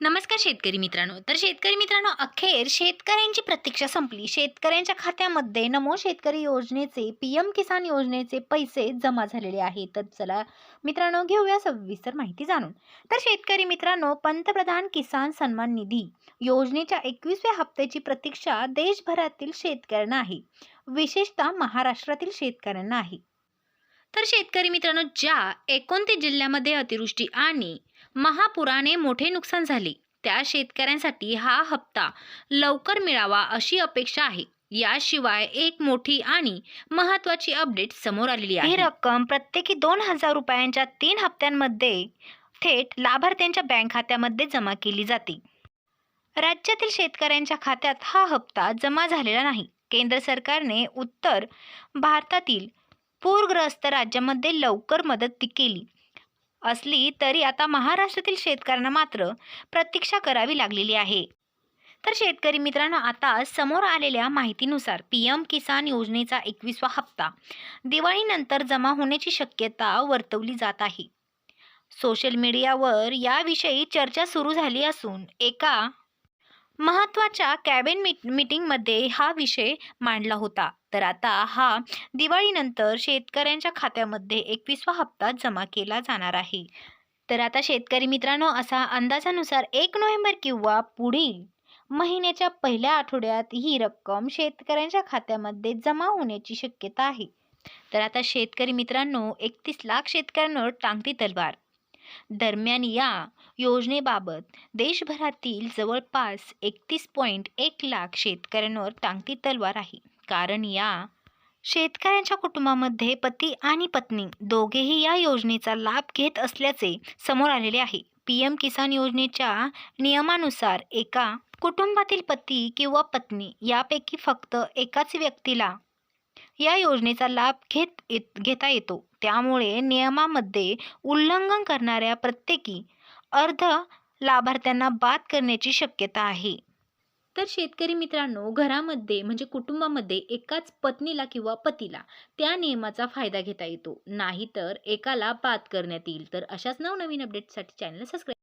नमस्कार शेतकरी मित्रांनो. तर शेतकरी मित्रांनो अखेर शेतकऱ्यांची प्रतीक्षा संपली. शेतकऱ्यांच्या खात्यामध्ये नमो शेतकरी योजनेचे पी एम किसान योजनेचे पैसे जमा झालेले आहेत. तर चला मित्रांनो घेऊया सविस्तर माहिती जाणून. तर शेतकरी मित्रांनो पंतप्रधान किसान सन्मान निधी योजनेच्या एकवीसव्या हप्त्याची प्रतीक्षा देशभरातील शेतकऱ्यांना आहे. विशेषतः महाराष्ट्रातील शेतकऱ्यांना आहे. तर शेतकरी मित्रांनो ज्या एकोणतीस जिल्ह्यामध्ये अतिवृष्टी आणि महापुराने मोठे नुकसान झाले. त्या शेतकऱ्यांसाठी हा हप्ता लवकर मिळावा अशी अपेक्षा आहे. याशिवाय एक मोठी आणि महत्त्वाची अपडेट समोर आलेली आहे. ही रक्कम प्रत्येकी दोन हजार रुपयांच्या तीन हप्त्यांमध्ये थेट लाभार्थ्यांच्या बँक खात्यामध्ये जमा केली जाते. राज्यातील शेतकऱ्यांच्या खात्यात हा हप्ता जमा झालेला नाही. केंद्र सरकारने उत्तर भारतातील पूरग्रस्त राज्यामध्ये लवकर मदत केली. असली तरी आता महाराष्ट्रातील शेतकऱ्यांना मात्र प्रतीक्षा करावी लागलेली आहे. तर शेतकरी मित्रांनो आता समोर आलेल्या माहितीनुसार पी एम किसान योजनेचा एकवीसवा हप्ता दिवाळीनंतर जमा होण्याची शक्यता वर्तवली जात आहे. सोशल मीडियावर याविषयी चर्चा सुरू झाली असून एका महत्त्वाच्या कॅबिन मीट मीटिंगमध्ये हा विषय मांडला होता. तर आता हा दिवाळीनंतर शेतकऱ्यांच्या खात्यामध्ये एकवीसवा हप्ता जमा केला जाणार आहे. तर आता शेतकरी मित्रांनो असा अंदाजानुसार एक नोव्हेंबर किंवा पुढील महिन्याच्या पहिल्या आठवड्यात ही रक्कम शेतकऱ्यांच्या खात्यामध्ये जमा होण्याची शक्यता आहे. तर आता शेतकरी मित्रांनो एकतीस लाख शेतकऱ्यांवर टांगती तलवार. दरम्यान या योजनेबाबत देशभरातील जवळपास एकतीस पॉईंट एक लाख शेतकऱ्यांवर टांगती तलवार आहे. कारण या शेतकऱ्यांच्या कुटुंबामध्ये पती आणि पत्नी दोघेही या योजनेचा लाभ घेत असल्याचे समोर आलेले आहे. पी एम किसान योजनेच्या नियमानुसार एका कुटुंबातील पती किंवा पत्नी यापैकी फक्त एकाच व्यक्तीला या योजनेचा लाभ घेत येत घेता येतो. त्यामुळे नियमामध्ये उल्लंघन करणाऱ्या प्रत्येकी अर्ध लाभार्थ्यांना बाद करण्याची शक्यता आहे. तर शेतकरी मित्रांनो घरामध्ये म्हणजे कुटुंबामध्ये एकाच पत्नीला किंवा पतीला त्या नियमाचा फायदा घेता येतो. नाहीतर एकाला बाद करण्यात येईल. तर अशाच नवनवीन अपडेटसाठी चॅनल सबस्क्राईब